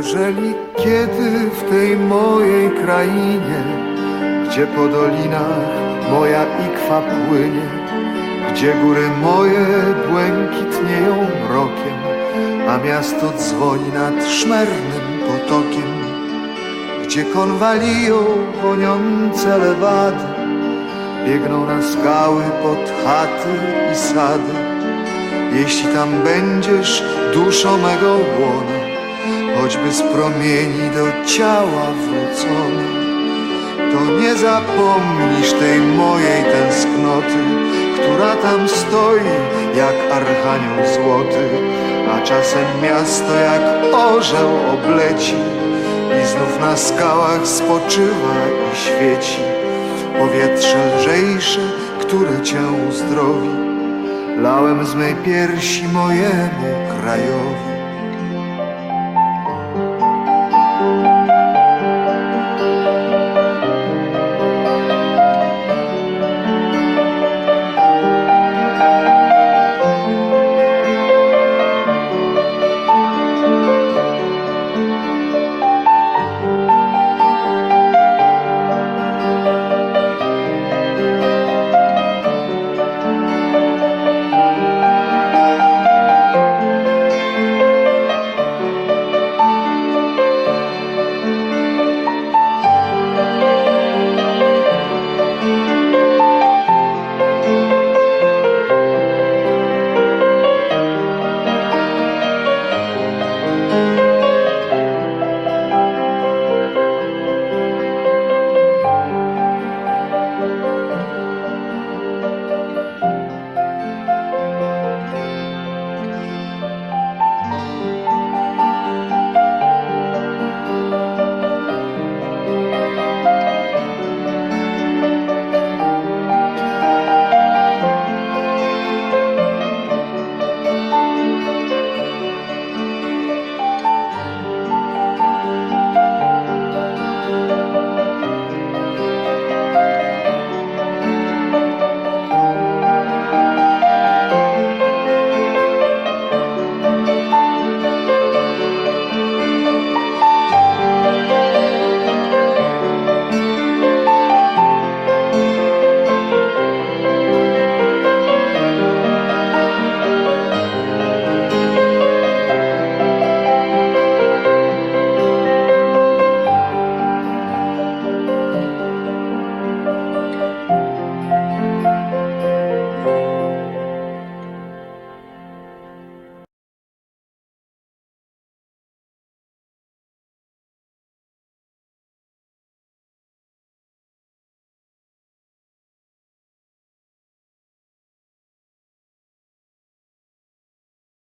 Jeżeli kiedy w tej mojej krainie, gdzie po dolinach moja ikwa płynie, gdzie góry moje błękitnieją mrokiem, a miasto dzwoni nad szmernym potokiem, gdzie konwaliją goniące lewady, biegną na skały pod chaty i sady. Jeśli tam będziesz duszą mego łona, choćby z promieni do ciała wrócona, to nie zapomnisz tej mojej tęsknoty, która tam stoi jak archanioł złoty, a czasem miasto jak orzeł obleci i znów na skałach spoczywa i świeci powietrze lżejsze, które cię uzdrowi. Lałem z mej piersi mojemu krajowi.